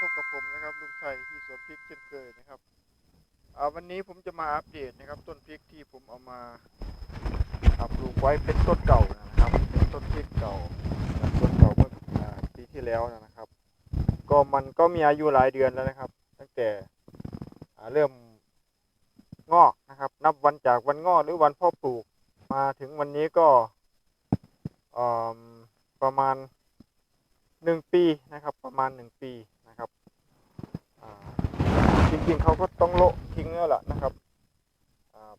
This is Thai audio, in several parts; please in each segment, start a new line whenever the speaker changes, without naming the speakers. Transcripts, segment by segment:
พบกับผมนะครับลุงชัยที่สวนพริกเช่นเคยนะครับวันนี้ผมจะมาอัปเดตนะครับ ต้นพริกที่ผมเอามาปลูกไว้เป็นต้นเก่านะครับเป็นต้นพริกเก่าต้นเก่าเมื่อปีที่แล้วนะครับ ก็มันก็มีอายุหลายเดือนแล้วนะครับ ตั้งแต่เริ่มงอกนะครับ นับวันจากวันงอกหรือวันพ่อปลูกมาถึงวันนี้ก็ประมาณหนึ่งปีนะครับ ประมาณหนึ่งปี จริงเขาก็ต้องโละทิ้งแล้วล่ะนะครับ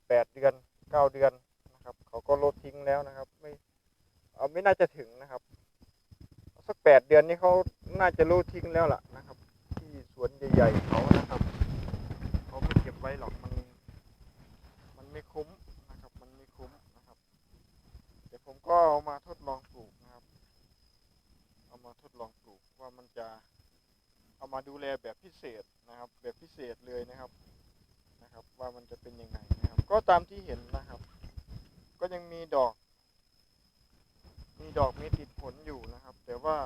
แปดเดือนเก้าเดือนนะครับ เขาก็โละทิ้งแล้วนะครับ ไม่เอาไม่น่าจะถึงนะครับ สักแปดเดือนนี้เขาน่าจะโละทิ้งแล้วล่ะนะครับ ที่สวนใหญ่ๆเขานะครับเขาไม่เก็บไว้หรอกมัน มันไม่คุ้มนะครับ มันไม่คุ้มนะครับเดี๋ยวผมก็เอามาทดลองปลูกนะครับ เอามาทดลองปลูกว่ามันจะเอามาดูแลแบบพิเศษ นะครับแบบพิเศษเลยนะครับนะครับ ว่ามันจะเป็นยังไงนะครับ ก็ตามที่เห็นนะครับ ก็ยังมีดอก มีดอกมีติดผลอยู่นะครับ แต่ว่า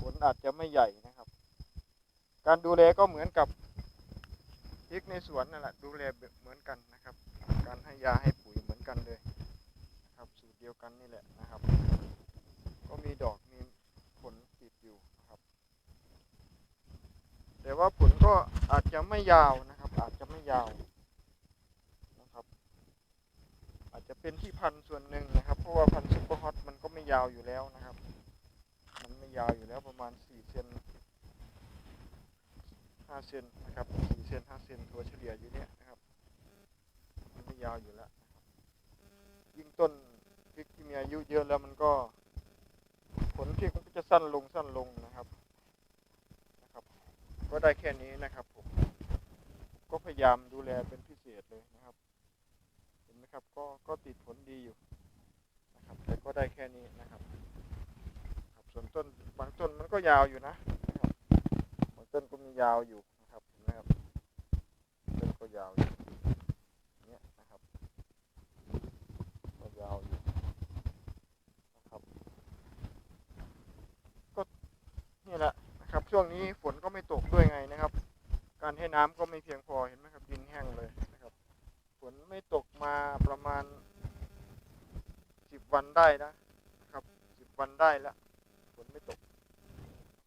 ผลอาจจะไม่ใหญ่นะครับ การดูแลก็เหมือนกับพริกในสวนนั่นแหละดูแลบบเหมือนกันนะครับ การให้ยาให้ปุ๋ยเหมือนกันเลยนะครับ สูตรเดียวกันนี่แหละนะครับ ก็มีดอกมีผลติดอยู่นะครับ แต่ว่าผลก็อาจจะไม่ยาวนะครับ อาจจะไม่ยาวนะครับ อาจจะเป็นที่พันส่วนหนึ่งนะครับ เพราะว่าพันซุปเปอร์ฮอตมันก็ไม่ยาวอยู่แล้วนะครับ มันไม่ยาวอยู่แล้วประมาณสี่เซนห้าเซนนะครับสี่เซนห้าเซนตัวเฉลี่ยอยู่เนี่ยนะครับมันไม่ยาวอยู่แล้วนะครับยิ่งต้นพริกที่มีอายุเยอะแล้วมันก็ ผลพริกมันก็จะสั้นลงสั้นลงนะครับ ได้แค่นี้นะครับผม ก็พยายามดูแลเป็นพิเศษเลยนะครับ เห็นไหมครับ ก็ก็ติดผลดีอยู่นะครับ แต่ก็ได้แค่นี้นะครับ ครับส่วนต้นบางต้นมันก็ยาวอยู่นะนะครับบางต้นก็มียาวอยู่นะครับเห็นไหมครับต้นก็ยาวอยู่เนี่ยนะครับ ก็ยาวอยู่นะครับ ก็นี่แหละนะครับช่วงนี้ฝนก็ไม่ตก ให้น้ำก็ไม่เพียงพอเห็นไหมครับดินแห้งเลยนะครับฝนไม่ตกมาประมาณสิบวันได้นะครับสิบวันได้แล้วฝนไม่ตก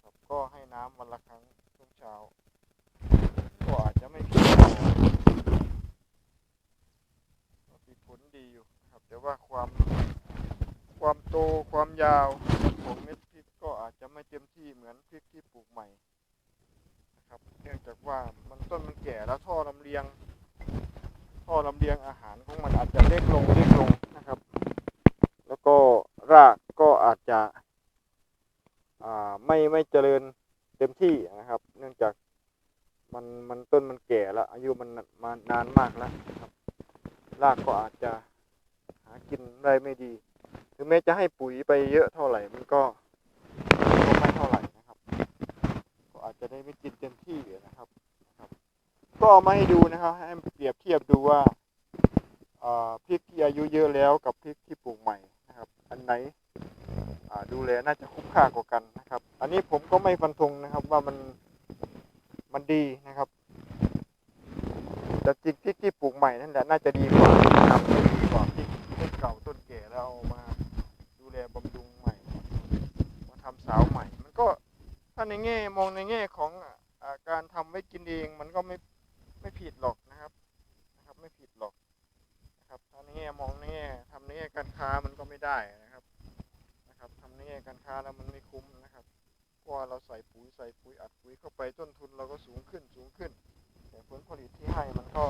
ครับก็ให้น้ำวันละครั้งช่วงเช้าก็อาจจะไม่เพียงพอก็ติดผลดีอยู่นะครับแต่ว่าความความโตความยาวของเม็ดพริกก็อาจจะไม่เต็มที่เหมือนพริกที่ปลูกใหม่ ครับ เนื่องจากว่ามันต้นมันแก่แล้วท่อลำเลียง ท่อลำเลียงอาหารของมันอาจจะเล็กลงเล็กลงนะครับ แล้วก็รากก็อาจจะไม่ไม่เจริญเต็มที่นะครับ เนื่องจากมันมันต้นมันแก่แล้วอายุมันมานานมากแล้วนะครับรากก็อาจจะหากินได้ไม่ดี ถึงแม้จะให้ปุ๋ยไปเยอะเท่าไหร่มันก็ไม่เท่าไหร่นะครับ ก็ อาจจะได้ไม่กินเต็มที่นะครับครับ ก็เอามาให้ดูนะครับ ให้เปรียบเทียบดูว่าพริกที่อายุเยอะแล้วกับพริกที่ปลูกใหม่นะครับ อันไหนดูแลน่าจะคุ้มค่ากว่ากันนะครับ อันนี้ผมก็ไม่ฟันธงนะครับว่ามันมันดีนะครับแต่จริงพริกที่ปลูกใหม่นั่นแหละน่าจะดีกว่านะครับดีกว่าพริกต้นเก่าต้นแก่แล้วเอามา ดูแลบำรุงใหม่ มาทำสาวใหม่ มันก็ถ้าในแง่มอง ในแง่ของอการทำไว้กินเองมันก็ไม่ไม่ผิดหรอกนะครับนะครับ ไม่ผิดหรอกนะครับถ้าในแง่มองในแง่ทำในแง่การค้ามันก็ไม่ได้นะครับนะครับทำในแง่การค้าแล้วมันไม่คุ้มนะครับเพราะว่าเราใส่ปุ๋ยใส่ปุ๋ยอัดปุ๋ยเข้าไปต้นทุนเราก็สูงขึ้นสูงขึ้น แต่ผลผลิตที่ให้มันก็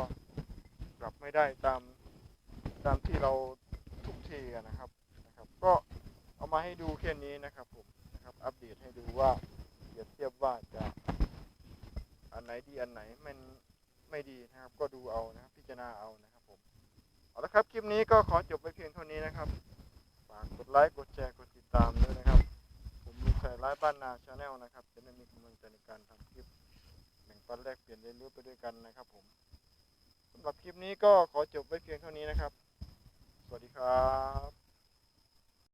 กลับไม่ได้ตามตามที่เราทุ่มเทอะนะครับนะครับ ก็เอามาให้ดูแค่นี้นะครับผมนะครับ อัปเดตให้ดูว่า ทียบว่าจะอันไหนดีอันไหนมันไม่ดีนะครับ ก็ดูเอานะครับพิจารณาเอานะครับผมเอาละครับคลิปนี้ก็ขอจบไปเพียงเท่านี้นะครับฝากกดไลค์กดแชร์กดติดตามด้วยนะครับ ผมลุงชัยไลฟ์บ้านนาชาแนลนะครับจะได้มีกำลังใจในการทำคลิปแบ่งปันแลกเปลี่ยนเรียนรู้ไปด้วยกันนะครับ ผมสำหรับคลิปนี้ก็ขอจบไว้เพียงเท่านี้นะครับ สวัสดีครับ